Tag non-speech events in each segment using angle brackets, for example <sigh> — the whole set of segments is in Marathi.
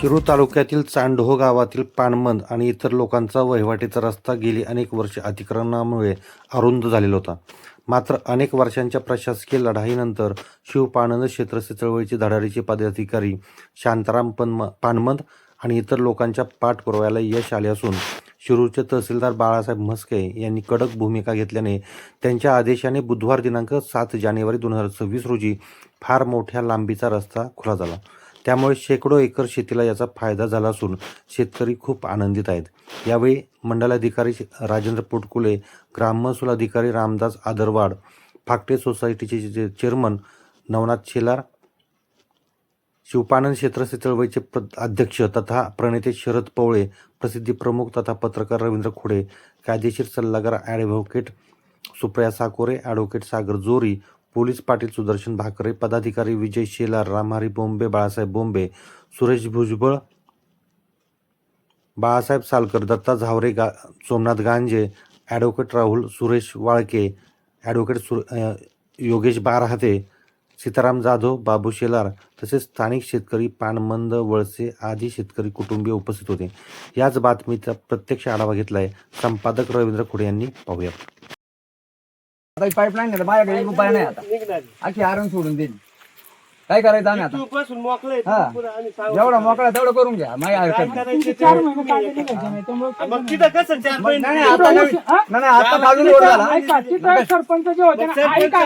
शिरूर तालुक्यातील चांडोह गावातील पाणमंद आणि इतर लोकांचा वहिवाटीचा रस्ता गेली अनेक वर्षे अतिक्रमणामुळे अरुंद झालेला होता. मात्र अनेक वर्षांच्या प्रशासकीय लढाईनंतर शिवपाणंद क्षेत्रस्थ चळवळीचे धडाडीचे पदाधिकारी शांताराम पन्म पाणमंद आणि इतर लोकांच्या पाठपुराव्याला यश आले असून शिरूरचे तहसीलदार बाळासाहेब म्हस्के यांनी कडक भूमिका घेतल्याने त्यांच्या आदेशाने बुधवार दिनांक सात जानेवारी दोन हजार सव्वीस रोजी फार मोठ्या लांबीचा रस्ता खुला झाला. त्यामुळे शेकडो एकर शेतीला याचा फायदा झाला असून शेतकरी खूप आनंदित आहेत. यावेळी मंडलाधिकारी राजेंद्र पोटकुले ग्राममहसूल अधिकारी रामदास आदरवाड फाकटे सोसायटीचे चेअरमन नवनाथ शेलार शिवपानंद क्षेत्रस्थ चळवळीचे प्र अध्यक्ष तथा प्रणेते शरद पवळे प्रसिद्धी प्रमुख तथा पत्रकार रवींद्र खोडे कायदेशीर सल्लागार advocate Supriya Sakore advocate Sagar Jori police Patil Sudarshan Bhakare पदाधिकारी विजय शेलार रामहारी बोंबे बाळासाहेब बोंबे सुरेश भुजबळ बाळासाहेब सालकर दत्ता झावरे गा सोमनाथ गांजे ॲडव्होकेट राहुल सुरेश वाळके ॲडव्होकेट सु योगेश बारहाते सीताराम जाधव बाबू शेलार तसेच स्थानिक शेतकरी पानमंद वळसे आदी शेतकरी कुटुंबीय उपस्थित होते. याच बातमीचा प्रत्यक्ष आढावा घेतला आहे संपादक रवींद्र खुडे यांनी. पाहूया. आता पाईपलाईन नाही माझ्याकडे एक रुपया नाही आता. आखी आरण सोडून देईल काय करायचं आम्ही आता? पासून मोकळे हा. जेवढा मोकळा तेवढं करून घ्या माझ्या हरकत नाही. चार महिने काढले निघायचे नाही त्यामुळे मग तिथं कसं चार मग महिने? नाही नाही, आता नवीन- नाही नाही, आता खालून रोड झाला. ऐका तिथं सरपंच जे होते ना ऐका.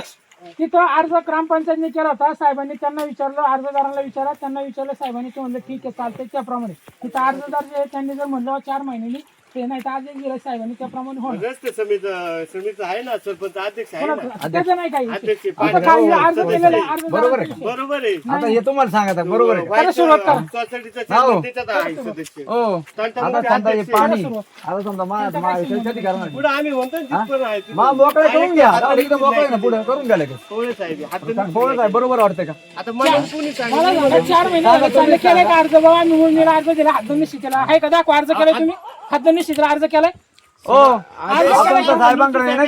तिथं अर्ज ग्रामपंचायतने केला होता साहेबांनी त्यांना विचारलं अर्जदारांना विचारा त्यांना विचारलं साहेबांनी ते म्हणलं ठीक आहे चालतंय त्याप्रमाणे. तिथं अर्जदार जे आहे, त्यांनी जर म्हणलं चार महिन्यांनी ते नाही तर साहेबांनी त्याप्रमाणे होणार. रस्ते समित समित आहे ना सरपंच अध्यक्ष आहे ना? त्याचं नाही काही. अध्यक्ष आता काही अर्ज केलेला आहे, अर्जदारांना बरोबर आहे. बरोबर आहे. आता हे तुम्हाला सांगता बरोबर आहे. आता सुरुवात करा. सोसायटीचा हो. चेअरमन त्याच्यात आहे सदस्य. हो. आता समजा हे पाणी आता समजा मा मा- शेती करणार पुढे आम्ही म्हणतो ना तिथपर्यंत आहे. तिथं. मा मोकळे करून घ्या. आता एकदम मोकळे ना पुढे करून घ्या लगेच. थोडे साहेब हात बोलत आहे बरोबर वाटतंय का? आता मला कोणी सांगितलं? मला झालं चार महिने झाले, चालले केले का अर्ज? बाबा निवडणुकीला अर्ज दिला. हात निश्चितीला आहे का? दाखवा अर्ज केलाय तुम्ही. हात निश्चितीला अर्ज केलाय. हो. आपण तर साहेबांकडे नाही ना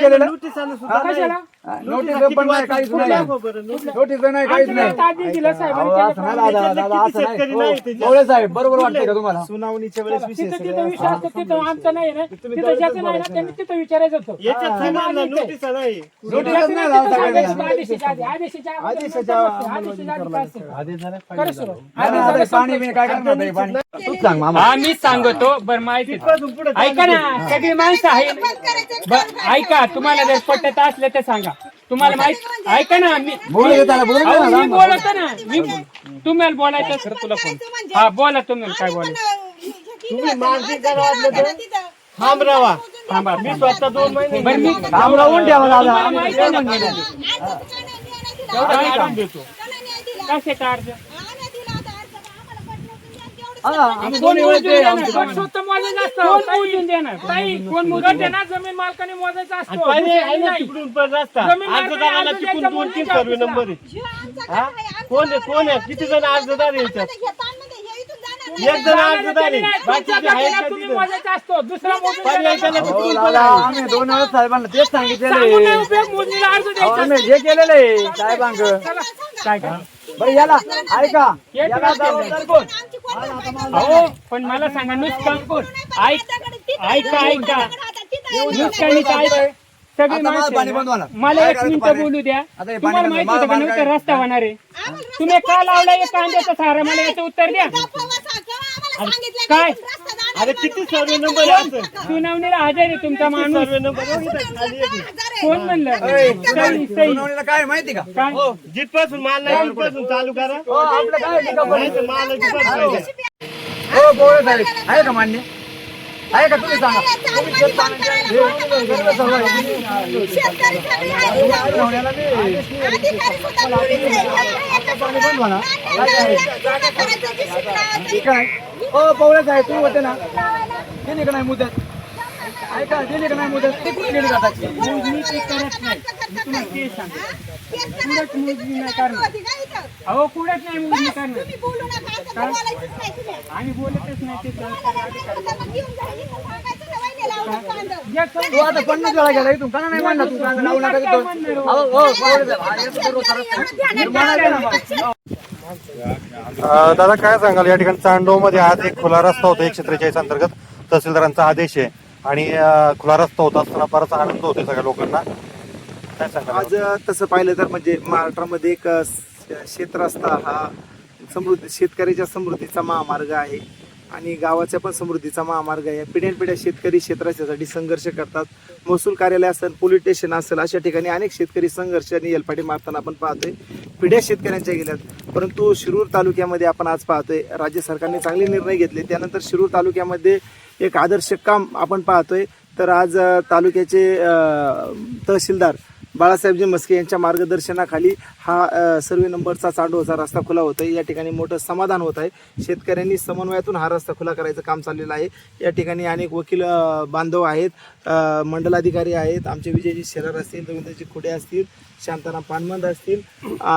कशाला? नोटीस पण नाही काहीच नाही. दाखव बरं नोटीस. नोटीस नाही काहीच नाही. आमच्या आधी दिलं साहेबांनी अहो, केलं असं नाही दादा दादा असं शेतकरी नाही नाही हो. त्याच्यात. पवळे साहेब बरोबर वाटतंय का तुम्हाला? सुनावणीच्या वेळेस तिथं तिथं विश्वास तर तिथं आमचं नाही ना. तिथं ज्याचं नाही ना त्यांनी तिथं विचारायचं होतं. याच्यात सगळ्यांना नोटीस नाही नोटीस नाही लावता काय नाही. आदेशाच्या आधी आदेशाच्या आदेशाच्या आदेशाच्या आधी काय असेल? करा सुरू. आणि आता पाणी बिणी काय करणार नाही पाणी? तूच सांग मामा. हा मी सांगतो बर माहिती ऐका ना सगळी माणसं आहे. ऐका तुम्हाला जर पटत असलं तर सांगा तुम्हाला माहीत ऐका ना मी बोलू दे त्याला, बोलू अहो, मी बोलतो ना मी तुम्हाला बोलायचं खरं तुला फोन. हा बोला तुम्ही काय बोलायचं. तुम्ही मानसिक थांब राहा थांबा मी स्वतः दोन महिने बरं मी काम लावून ठेवा दादा. तुम्हाला माहिती आहे ना तेवढं काढून देतो. कसे अर्ज कोण मोजून देणार? कोण स्वतः मोजायचं असतं. कोण मोजून देणार? ताई, कोण मोजून देणार? जमीन मालकाने मोजायचं असतं. पाहिजे आहे दुसऱ्याने ना नाही. तिकडून पण रस्ता जमीन मालकाने अर्जदाराला अर्ज तिकडून द्यायचा दोन तीन म्हणून सर्वे नंबर आहे हा? कोण आहे कोण आहे किती जण अर्जदार एक जण अर्जदार? मोजायचं असतो. दुसरा. हो. आम्ही दोन वेळेस साहेबांना तेच सांगितलेलं आहे. हे केलेलं आहे साहेबांक काय काय बरं याला ऐका एक याला मिनिट. जबाबदार कोण? अहो पण मला सांगा नुसकान ऐक ऐका ऐका नुसकानीचं ऐक. सगळी आता मला पाणी बंद माणसं होणार. मला काय एक करायचं मिनिट पाणी? बोलू द्या. आता हे तुम्हाला पाणी माहिती बंद- होतं का मला- नव्हतं रस्ता होणार आहे? तुम्ही का लावला कांद्याचा सारा मला याचं उत्तर द्या. काय? अरे किती सर्वे नंबर आहे? सुनावणीला हजर आहे तुमचा माणूस. सर्वे नंबर खाली आहे. कोण म्हणलं? ऐ, सही सही सुनावणीला काय माहिती का? काय? जिथपासून माल नाही तिथपासून चालू करा हो आपलं काय? निका नाही तर माल पाहिजे. हो साहेब आहे का मान्य? आहे का तुम्ही सांगा तुम्ही शेत पाण्याच्या- हे. ठीक आहे हो पवळे साहेब तुम्ही होते ना दिली का नाही मुदत ऐका दिली का नाही मुदत? ती कुठे गेली जातात मोजणी ते करत नाही. मी तुम्हाला ते सांगतो. कुठंच मोजणी नाही करणार. अहो कुठंच नाही मोजणी करणार. आम्ही बोलतच नाही ते तू आता पन्नास वेळा गेला इथून का नाही म्हणला तू? सांगा लावू नका तिथं. अहो, हो, हा, तो रोज रस्ता. म्हणाले ना मग. अं, दादा काय सांगाल? या ठिकाणी चांडोवमध्ये आज एक खुला रस्ता होता एकशे त्रेचाळीस अंतर्गत तहसीलदारांचा आदेश आहे. आणि खुला रस्ता होता असताना बराच आनंद होतोय सगळ्या लोकांना. काय आज तसं पाहिलं तर म्हणजे महाराष्ट्रामध्ये एक क्षेत्र शेत रस्ता हा समृद्धी शेतकऱ्याच्या समृद्धीचा महामार्ग आहे. आणि गावाच्या पण समृद्धीचा महामार्ग आहे. पिढ्यानपिढ्या शेतकरी क्षेत्रासाठी संघर्ष करतात. महसूल कार्यालय असेल पोलीस स्टेशन असेल अशा ठिकाणी अनेक शेतकरी संघर्ष आणि एलपाटी मारताना आपण पाहतोय. पिढ्या शेतकऱ्यांच्या गेल्यात. परंतु शिरूर तालुक्यामध्ये आपण आज पाहतोय राज्य सरकारने चांगले निर्णय घेतले. त्यानंतर शिरूर तालुक्यामध्ये एक आदर्श काम आपण पाहतोय. तर आज तालुक्याचे तहसीलदार बाळासाहेबजी मस्के यांच्या मार्गदर्शनाखाली हा सर्वे नंबरचा चांडोचा रस्ता खुला होतोय. या ठिकाणी मोठं समाधान होत आहे. शेतकऱ्यांनी समन्वयातून हा रस्ता खुला करायचं काम चाललेलं आहे. या ठिकाणी अनेक वकील बांधव आहेत मंडलाधिकारी आहेत. आमचे विजयजी शेरार असतील रवींद्रजी खुडे असतील शांताराम पानमंद असतील अ,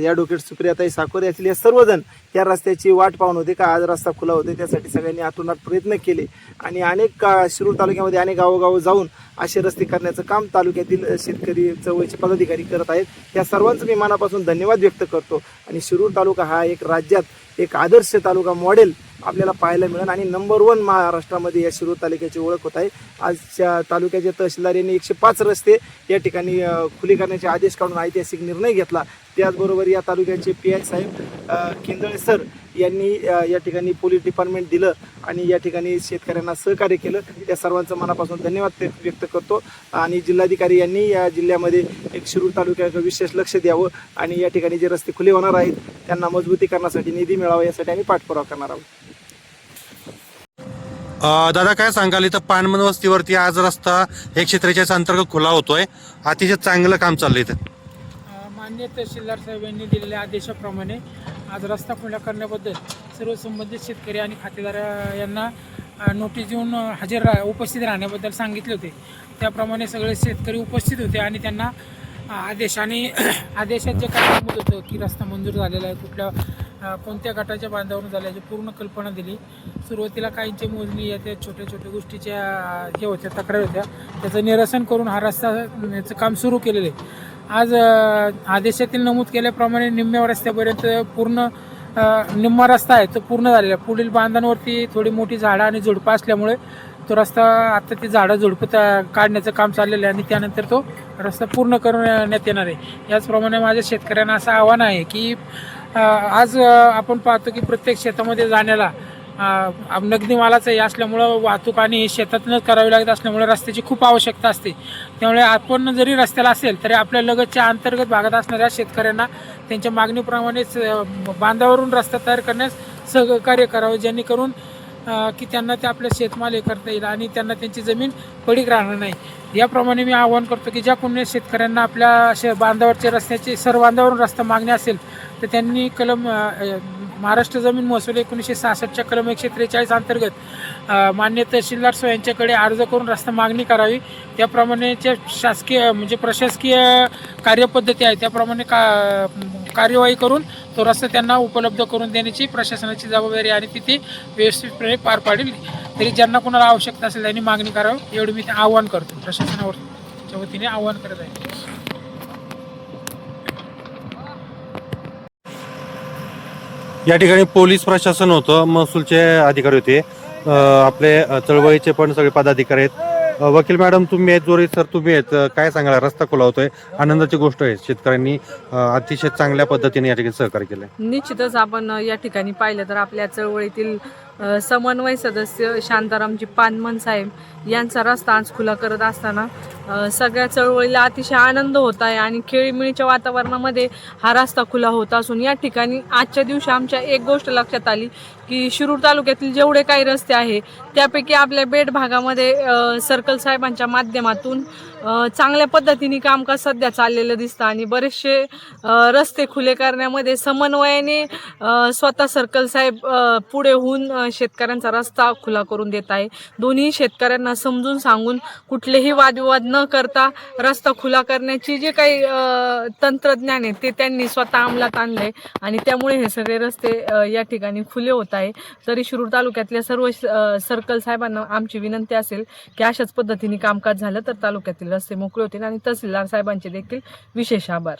या सुप्रियाताई साकोरे असतील या सर्वजण या रस्त्याची वाट पाहून होते का? आज रस्ता खुला होते त्यासाठी सगळ्यांनी आतोनात प्रयत्न केले. आणि अनेक का शिरूर तालुक्यामध्ये अनेक गावोगाव जाऊन असे रस्ते करण्याचं काम तालुक्यातील शेतकरी चवळीचे पदाधिकारी करत आहेत. या सर्वांचं मी मनापासून धन्यवाद व्यक्त करतो. आणि शिरूर तालुका हा एक राज्यात एक आदर्श तालुका मॉडेल आपल्याला पाहायला मिळेल. आणि नंबर वन महाराष्ट्रामध्ये या शिरूर तालुक्याची ओळख होत आहे. आजच्या तालुक्याच्या तहसीलदार यांनी एकशे पाच रस्ते या ठिकाणी खुले करण्याचे आदेश काढून ऐतिहासिक निर्णय घेतला. त्याचबरोबर या तालुक्याचे पी आय साहेब केंदळे सर यांनी या ठिकाणी पोलीस डिपार्टमेंट दिलं आणि या ठिकाणी शेतकऱ्यांना सहकार्य केलं. त्या सर्वांचं मनापासून धन्यवाद व्यक्त करतो. आणि जिल्हाधिकारी यांनी या जिल्ह्यामध्ये एक शिरूर तालुक्याकडे विशेष लक्ष द्यावं आणि या ठिकाणी जे रस्ते खुले होणार आहेत त्यांना मजबूती करण्यासाठी निधी मिळावा यासाठी आम्ही पाठपुरावा करणार आहोत. दादा काय सांगाल इथं पानमन वस्तीवरती आज रस्ता एकशे त्रेचाळीस अंतर्गत खुला होतोय. अतिशय चांगलं काम चाललंय इथं. मान्य तहसीलदार साहेब यांनी दिलेल्या आदेशाप्रमाणे आज रस्ता खुला करण्याबद्दल सर्व संबंधित शेतकरी आणि खातेदार यांना नोटीस देऊन हजर रा उपस्थित राहण्याबद्दल सांगितले होते. त्याप्रमाणे सगळे शेतकरी उपस्थित होते आणि त्यांना आदेश आणि <clears throat> आदेशात जे काय होतं की रस्ता मंजूर झालेला आहे कुठल्या कोणत्या गटाच्या बांधावरून झाल्याची पूर्ण कल्पना दिली. सुरुवातीला काहींची मोजणी या त्या छोट्या छोट्या गोष्टीच्या हे होत्या तक्रारी होत्या. त्याचं निरसन करून हा रस्ता याचं काम सुरू केलेलं. आहे आज आदेशातील नमूद केल्याप्रमाणे निम्म्या रस्त्यापर्यंत पूर्ण निम्मा रस्ता आहे तो पूर्ण झालेला आहे. पुढील बांधांवरती थोडी मोठी झाडं आणि झुडपं असल्यामुळे तो रस्ता आता ती झाडं झुडपं काढण्याचं काम चाललेलं आहे आणि त्यानंतर तो रस्ता पूर्ण करण्यात येणार आहे. याचप्रमाणे माझ्या शेतकऱ्यांना असं आव्हान आहे की आज आपण पाहतो की प्रत्येक शेतामध्ये जाण्याला नगदी मालाचं हे असल्यामुळं वाहतूक आणि शेतातूनच करावी लागत असल्यामुळे रस्त्याची खूप आवश्यकता असते. त्यामुळे आपण जरी रस्त्याला असेल तरी आपल्या लगतच्या अंतर्गत भागात असणाऱ्या शेतकऱ्यांना त्यांच्या मागणीप्रमाणेच बांधावरून रस्ता तयार करण्यास सहकार्य करावं जेणेकरून की त्यांना ते आपलं शेतमाल हे करता येईल आणि त्यांना त्यांची जमीन पडीक राहणार नाही. याप्रमाणे मी आवाहन करतो की ज्या कोणी शेतकऱ्यांना आपल्या शे बांधावरचे रस्त्याचे सर बांधावरून रस्ता मागणी असेल तर त्यांनी कलम महाराष्ट्र जमीन महसूल एकोणीसशे सहासष्टच्या कलम एकशे त्रेचाळीस अंतर्गत मान्य तहसीलदार सो यांच्याकडे अर्ज करून रस्ता मागणी करावी. त्याप्रमाणेच्या जे शासकीय म्हणजे प्रशासकीय कार्यपद्धती आहे त्याप्रमाणे का कार्यवाही करून तो रस्ता त्यांना उपलब्ध करून देण्याची प्रशासनाची जबाबदारी आणि तिथे व्यवस्थितपणे पार पाडेल. तरी ज्यांना कोणाला आवश्यकता असेल त्यांनी मागणी करावी एवढं मी ते आव्हान करतो. प्रशासनावर वतीने आव्हान करत आहे. या ठिकाणी पोलीस प्रशासन होतं महसूलचे अधिकारी होते. आपले चळवळीचे पण सगळे पदाधिकारी आहेत. वकील मॅडम तुम्ही आहेत जोरी सर तुम्ही आहेत. काय सांगाल? रस्ता खुला होतोय आनंदाची गोष्ट आहे. शेतकऱ्यांनी अतिशय चांगल्या पद्धतीने या ठिकाणी सहकार्य केलंय. निश्चितच आपण या ठिकाणी पाहिलं तर आपल्या चळवळीतील समन्वय सदस्य शांतारामजी पानमन साहेब यांचा रस्ता आज खुला करत असताना सगळ्या चळवळीला अतिशय आनंद होत आहे आणि खेळीमिळीच्या वातावरणामध्ये हा रस्ता खुला होत असून या ठिकाणी आजच्या दिवशी आमच्या एक गोष्ट लक्षात आली की शिरूर तालुक्यातील जेवढे काही रस्ते आहे त्यापैकी आपल्या बेट भागामध्ये सर्कल साहेबांच्या माध्यमातून चांगल्या पद्धतीने कामकाज सध्या चाललेलं दिसतं आणि बरेचसे रस्ते खुले करण्यामध्ये समन्वयाने स्वतः सर्कल साहेब पुढे होऊन शेतकऱ्यांचा रस्ता खुला करून देत आहे. दोन्ही शेतकऱ्यांना समजून सांगून कुठलेही वादविवाद न करता रस्ता खुला करण्याची जे काही अ, तंत्रज्ञान आहे ते त्यांनी स्वतः अंमलात आणलंय. आणि त्यामुळे हे सगळे रस्ते या ठिकाणी खुले होत आहे. तरी शिरूर तालुक्यातल्या सर्व सर्कल साहेबांना आमची विनंती असेल की अशाच पद्धतीने कामकाज झालं तर तालुक्यातील रस्ते मोकळे होतील आणि तहसीलदार साहेबांचे देखील विशेष आभार.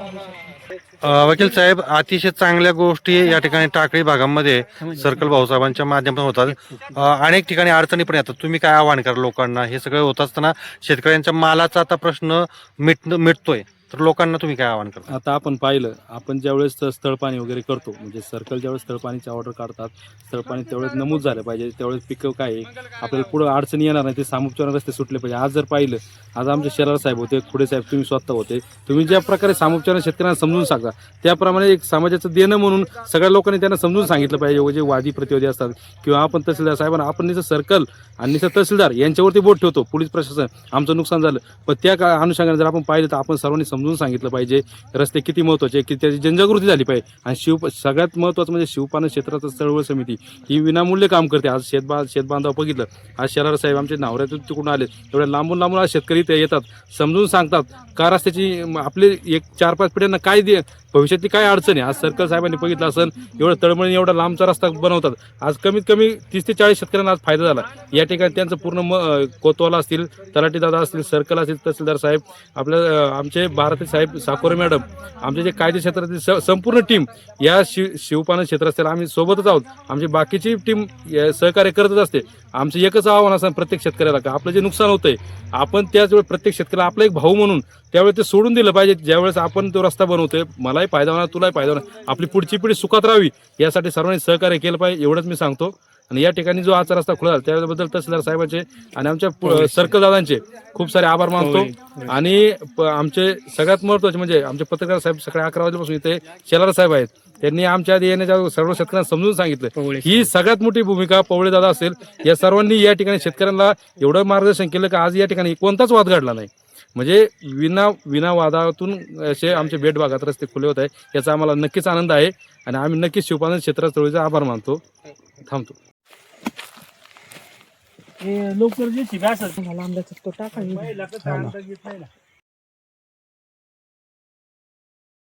वकील साहेब अतिशय चांगल्या गोष्टी या ठिकाणी टाकळी भागामध्ये सर्कल भाऊसाहेबांच्या माध्यमातून होतात. अनेक ठिकाणी अडचणी पण येतात. तुम्ही काय आव्हान करा लोकांना? हे सगळं होत असताना शेतकऱ्यांच्या मालाचा आता प्रश्न मिट मिटतोय. तर लोकांना तुम्ही काय आव्हान करता? आता आपण पाहिलं आपण ज्यावेळेस स्थळपाणी वगैरे करतो म्हणजे सर्कल ज्यावेळेस स्थळपाणीची ऑर्डर काढतात स्थळपाणी त्यावेळेस नमूद झालं पाहिजे त्यावेळेस पिकं काय आहे आपल्याला पुढं अडचणी येणार नाही ते सामुपचार रस्ते सुटले पाहिजे. आज जर पाहिलं आज आमचे शेलार साहेब होते खुडे साहेब तुम्ही स्वतः होते तुम्ही ज्या प्रकारे सामुपचार शेतकऱ्यांना समजून सांगा त्याप्रमाणे एक समाजाचं देणं म्हणून सगळ्या लोकांनी त्यांना समजून सांगितलं पाहिजे. जे वादी प्रतिवादी असतात किंवा आपण तहसीलदार साहेबांना आपण निसं सर्कल आणि निसं तहसीलदार यांच्यावरती बोट ठेवतो पोलीस प्रशासन आमचं नुकसान झालं. पण त्या का अनुषंगाने जर आपण पाहिलं तर आपण सर्वांनी समजून सांगितलं पाहिजे. रस्ते किती महत्त्वाचे की त्याची जनजागृती झाली पाहिजे. आणि शिव सगळ्यात महत्त्वाचं म्हणजे शिवपान क्षेत्राचं चळवळ समिती ही विनामूल्य काम करते. आज शेतबा शेतबांधव बघितलं. आज शरार साहेब आमचे नावऱ्यातून तिकडून आले. एवढ्या लांबून लांबून आज शेतकरी ते येतात. समजून सांगतात का रस्त्याची आपले एक चार पाच पिढ्यांना काय दे भविष्यातली काय अडचण आहे? आज सर्कल साहेबांनी बघितलं असेल एवढं तळमळीने एवढा लांबचा रस्ता बनवतात. आज कमीत कमी तीस ते चाळीस शेतकऱ्यांना आज फायदा झाला. या ठिकाणी त्यांचं पूर्ण म कोतवाला असतील तलाठी दादा असतील सर्कल असतील तहसीलदार साहेब आपल्या आमचे बा भारती साहेब साकोरे मॅडम आमचे जे कायदे क्षेत्रातील स- संपूर्ण टीम या शिव शिवपालन क्षेत्र असतील आम्ही सोबतच आहोत. आमची बाकीची टीम सहकार्य करतच असते. आमचं एकच आव्हान असं प्रत्येक शेतकऱ्याला का आपलं जे नुकसान होतंय आपण त्याचवेळी प्रत्येक शेतकऱ्याला आपला एक भाऊ म्हणून त्यावेळेस ते सोडून दिलं पाहिजे. ज्यावेळेस आपण तो रस्ता बनवतोय मलाही फायदा होणार तुलाही फायदा होणार. आपली पुढची पिढी सुखात राहावी यासाठी सर्वांनी सहकार्य केलं पाहिजे एवढंच मी सांगतो. आणि या ठिकाणी जो आजचा रस्ता खुला त्याबद्दल तहसीलदार साहेबांचे आणि आमच्या सर्कल दादांचे खूप सारे आभार मानतो. आणि आमचे सगळ्यात महत्त्वाचे म्हणजे आमचे पत्रकार साहेब सकाळी अकरा वाजल्यापासून इथे शेलार साहेब आहेत. त्यांनी आमच्या आधी येण्याच्या सर्व शेतकऱ्यांना समजून सांगितलं. ही सगळ्यात मोठी भूमिका पवळे दादा असेल. या सर्वांनी या ठिकाणी शेतकऱ्यांना एवढं मार्गदर्शन केलं की आज या ठिकाणी कोणताच वाद घडला नाही. म्हणजे विना विना वादातून असे आमचे भेट भागात रस्ते खुले होत आहे याचा आम्हाला नक्कीच आनंद आहे. आणि आम्ही नक्कीच शिवपालन क्षेत्रात चळवळीचा आभार मानतो. थांबतो. हे लवकर जे शिकायचं मला आंब्याचा तो टाका पहिला कसं अंदाज येत नाही ना.